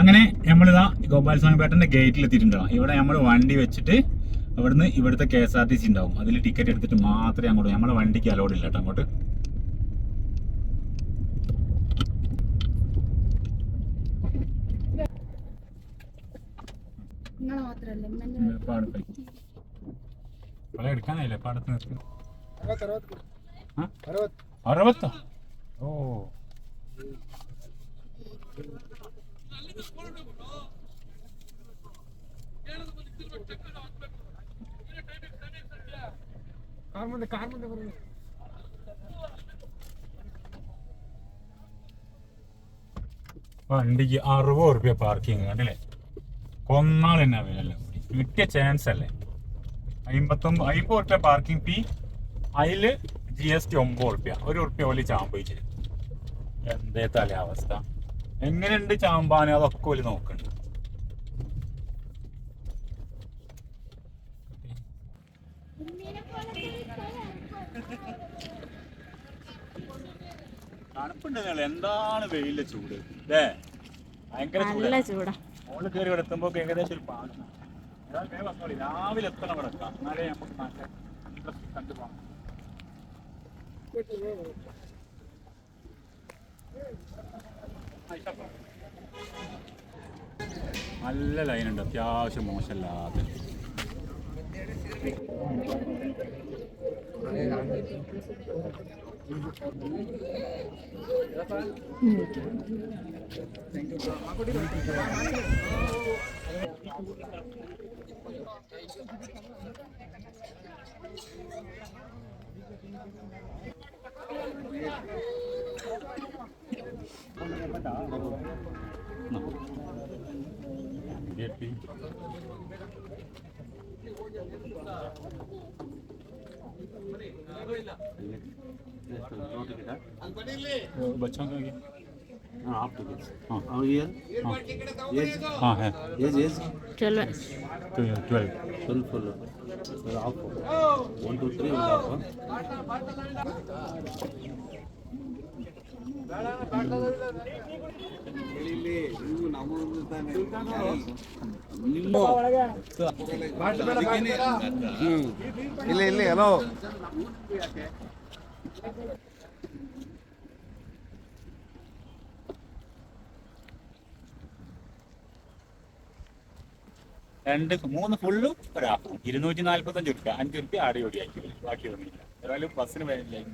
അങ്ങനെ നമ്മൾ ഇതാ ഗോപാലസ്വാമി പേട്ടന്റെ ഗേറ്റിൽ എത്തിയിട്ടുണ്ടാവും ഇവിടെ നമ്മൾ വണ്ടി വെച്ചിട്ട് അവിടുന്ന് ഇവിടുത്തെ K S R T C ഉണ്ടാവും. അതിൽ ടിക്കറ്റ് എടുത്തിട്ട് മാത്രമേ അങ്ങോട്ട് നമ്മളെ വണ്ടിക്ക് അലോഡ് ഇല്ല കേട്ടോ അങ്ങോട്ട്. എടുക്കാനായില്ലേ പാടത്ത് നിർത്തി അറുപത്തോ? ഓ. ಕಾರ್ ಮುಂದೆ ಕಾರ್ ಮುಂದೆ ಬರೋದು വണ്ടിക്ക് അറുപത് റുപ്യ പാർക്കിങ് കണ്ടില്ലേ കൊന്നാൾ തന്നെ വിലല്ല കിട്ടിയ ചാൻസ് അല്ലേ അമ്പത്തൊമ്പത് അമ്പത് റുപ്യ പാർക്കിംഗ് ഫീ അതില് ജി എസ് ടി ഒമ്പത് റുപ്യ ഒരു റുപ്യ ഓല് ചാമ്പിച്ചിട്ട് എന്തേ തല അവസ്ഥ എങ്ങനെയുണ്ട് ചാമ്പാന്? അതൊക്കെ ഒരു നോക്കണ്ട്. തണുപ്പുണ്ട് എന്താണ് വെയിലെ ചൂട്? അല്ലേ ഭയങ്കര നല്ല ചൂടാ. മോൾ കയറി ഇവിടെ എത്തുമ്പോ ഏകദേശം ഒരു പാട്ട് രാവിലെ എത്തണം ഇവിടെ എത്താം എന്നാലേ നമുക്ക് നല്ല കണ്ടു പോകാം നല്ല ലൈനുണ്ട്. അത്യാവശ്യം മോശമല്ലാതെ बच्चों का हाँ।, हाँ। आप तो हाँ और ये हाँ है एज एज चलो ट्वेल्व ट्वेल्व फुल ಇಲ್ಲಿ ಇಲ್ಲಿ ಹಲೋ രണ്ട് മൂന്ന് ഫുള്ളും ഒരാഫും ഇരുന്നൂറ്റി നാല്പത്തഞ്ച് റുപ്യ അഞ്ച് റുപ്യ ആടി ഓടി ആക്കി. ബാക്കി ഒന്നുമില്ല ഏതായാലും ബസ്സിന് വേണ്ടില്ല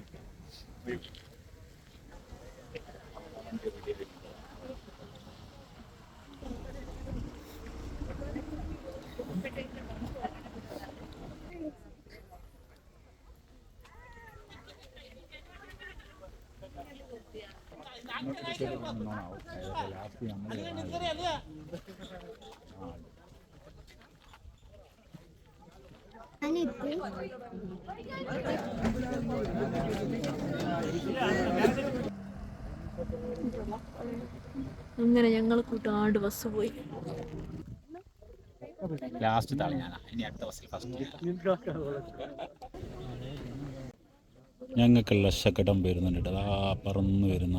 അങ്ങനെ ഞങ്ങൾ കൂട്ടാണ്ട് ബസ് പോയി. ലാസ്റ്റ് താളി ഞാനാ. ഇനി അടുത്ത ബസ്സിൽ ഫസ്റ്റ് ഞങ്ങൾക്കുള്ള ശകടം വരുന്നുണ്ട്. അതാ പറന്ന് വരുന്ന.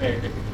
ഏ തിരിച്ച്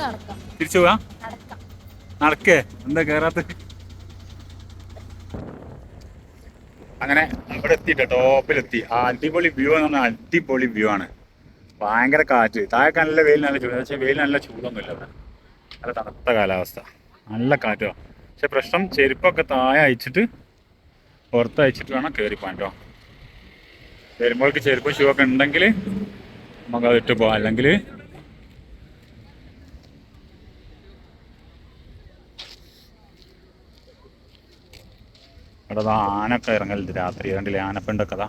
നടക്കാം. തിരിച്ചു പോവാ? നടക്കാം. എന്താ കേറാത്ത? അങ്ങനെ അവിടെ എത്തിട്ടോ ടോപ്പിലെത്തി അടിപൊളി വ്യൂ എന്ന് പറഞ്ഞാൽ അടിപൊളി വ്യൂ ആണ്. ഭയങ്കര കാറ്റ്. താഴെ നല്ല വെയിൽ നല്ല ചൂട്. പക്ഷേ വെയിൽ നല്ല ചൂടൊന്നുമില്ല ഇല്ല നല്ല തണുത്ത കാലാവസ്ഥ. നല്ല കാറ്റോ. പക്ഷെ പ്രശ്നം ചെരുപ്പൊക്കെ താഴെ അയച്ചിട്ട് പുറത്ത് അയച്ചിട്ട് വേണം കയറിപ്പോൻ കേട്ടോ വരുമ്പോഴേക്ക് ചെരുപ്പ് ഷൂ ഒക്കെ ഉണ്ടെങ്കിൽ നമുക്ക് അത് ഇട്ട് പോവാം. അല്ലെങ്കിൽ ദാ ആനൊക്കെ ഇറങ്ങലുണ്ട് രാത്രി. കണ്ടില്ലേ ആനപ്പണ്ടൊക്കെ അതാ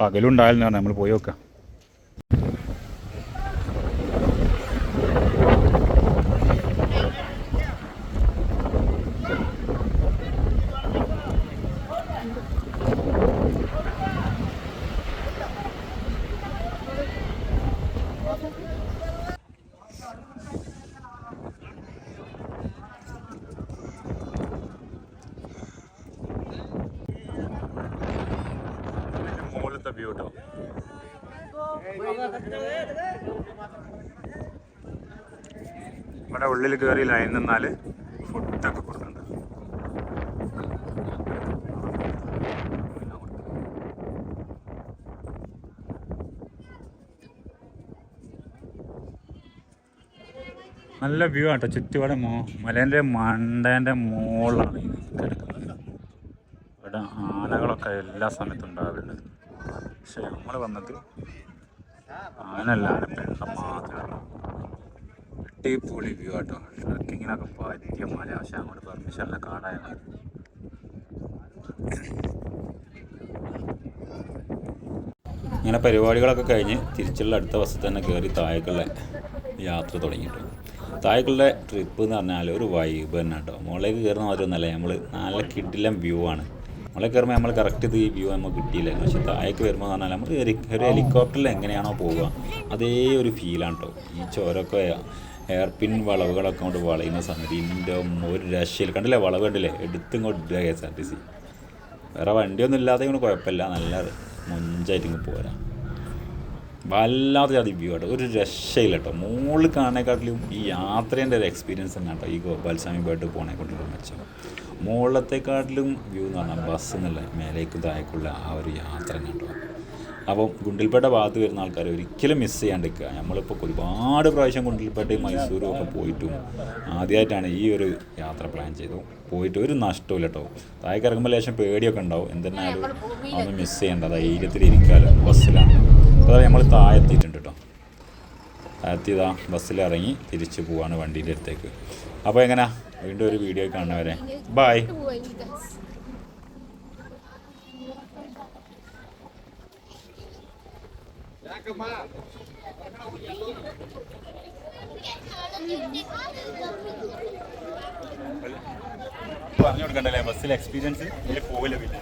പകലുണ്ടായാലും നമ്മൾ പോയി നോക്കാം മുകളിലത്തെ വ്യൂ കേട്ടോ ഇവിടെ ഉള്ളിൽ കയറി ലൈൻ നിന്നാൽ ഫുഡൊക്കെ കൊടുക്കുന്നുണ്ട് നല്ല വ്യൂ ആട്ടോ ചുറ്റുപാട് മോ മലേന്റെ മണ്ടേന്റെ മോളാണ് ഇവിടെ ആനകളൊക്കെ എല്ലാ സമയത്തും ഉണ്ടാവുന്നുണ്ട് പക്ഷെ നമ്മൾ വന്നത് ആനല്ല പെണ്ണ മാത്രമാണ് അടിപൊളി വ്യൂ ആട്ടോ. ട്രക്കിങ്ങിനൊക്കെ പറ്റിയ മല. പക്ഷെ അങ്ങോട്ട് പെർമിഷൻ അല്ല കാണാൻ ഇങ്ങനെ പരിപാടികളൊക്കെ കഴിഞ്ഞ് തിരിച്ചുള്ള അടുത്ത ബസ്സിൽ തന്നെ കയറി താഴേക്കുള്ള യാത്ര തുടങ്ങിയിട്ടു താഴേക്കുള്ള ട്രിപ്പ് എന്ന് പറഞ്ഞാൽ ഒരു വൈബ് തന്നെ കേട്ടോ മുകളിലേക്ക് കയറുന്ന മാത്രമൊന്നല്ല നമ്മൾ നല്ല കിടിലം വ്യൂ ആണ്. മുകളിൽ കയറുമ്പോൾ നമ്മൾ കറക്റ്റ് ഇത് വ്യൂ നമുക്ക് കിട്ടിയില്ല. പക്ഷേ താഴേക്ക് വരുമ്പോൾ പറഞ്ഞാൽ നമ്മൾ ഒരു ഹെലികോപ്റ്ററിൽ എങ്ങനെയാണോ പോവുക അതേ ഒരു ഫീലാണ് കേട്ടോ ഈ ചോരൊക്കെ ഹെയർ പിൻ വളവുകളൊക്കെ കൊണ്ട് വളയുന്ന സമയത്ത് ഇതിന്റെ ഒരു രക്ഷയിൽ കണ്ടില്ലേ? വളവ് കണ്ടില്ലേ? എടുത്തും കൊണ്ട് K S R T C വേറെ വണ്ടിയൊന്നും ഇല്ലാതെ കൊണ്ട് കുഴപ്പമില്ല. നല്ല മുഞ്ചായിട്ട് ഇങ്ങ് പോരാ. വല്ലാത്ത ജാതി വ്യൂ ആട്ടോ. ഒരു രക്ഷയില്ല കേട്ടോ മുകളിൽ കാണേക്കാട്ടിലും ഈ യാത്രേന്റെ ഒരു എക്സ്പീരിയൻസ് തന്നെ കേട്ടോ ഈ ഗോപാൽസ്വാമി പോയിട്ട് പോണേ കൊണ്ടുള്ള മെച്ചം. മുകളിലത്തെക്കാട്ടിലും വ്യൂ എന്ന് പറഞ്ഞാൽ ബസ് എന്നുള്ള മേലേക്ക് താഴേക്കുള്ള ആ ഒരു യാത്ര തന്നെ കേട്ടോ അപ്പം ഗുണ്ടിൽപ്പേട്ട ഭാഗത്ത് വരുന്ന ആൾക്കാർ ഒരിക്കലും മിസ് ചെയ്യാണ്ടിരിക്കുക. നമ്മളിപ്പോൾ ഒരുപാട് പ്രാവശ്യം ഗുണ്ടിൽപ്പേട്ടയും മൈസൂരും ഒക്കെ പോയിട്ടും ആദ്യമായിട്ടാണ് ഈ ഒരു യാത്ര പ്ലാൻ ചെയ്തു പോയിട്ട് ഒരു നഷ്ടമില്ല കേട്ടോ താഴേക്ക് ഇറങ്ങുമ്പോൾ ലേശം പേടിയൊക്കെ ഉണ്ടാവും. എന്തെന്നാലും അതൊന്നും മിസ് ചെയ്യേണ്ട. ധൈര്യത്തിൽ ഇരിക്കാമല്ലോ ബസ്സിലാണ്. അപ്പോൾ നമ്മൾ താഴെത്തിയിട്ടുണ്ട് കേട്ടോ താഴെത്തിയതാ ബസ്സിൽ ഇറങ്ങി തിരിച്ചു പോവാണ് വണ്ടീന്റെ അടുത്തേക്ക്. അപ്പോൾ എങ്ങനെയാ വീണ്ടും ഒരു വീഡിയോ കാണുന്നവരെ. ബായ്. പറഞ്ഞു കൊടുക്കണ്ടല്ലേ? ബസ്സിൽ എക്സ്പീരിയൻസ് ഇതിൽ പോവില്ല പിന്നെ?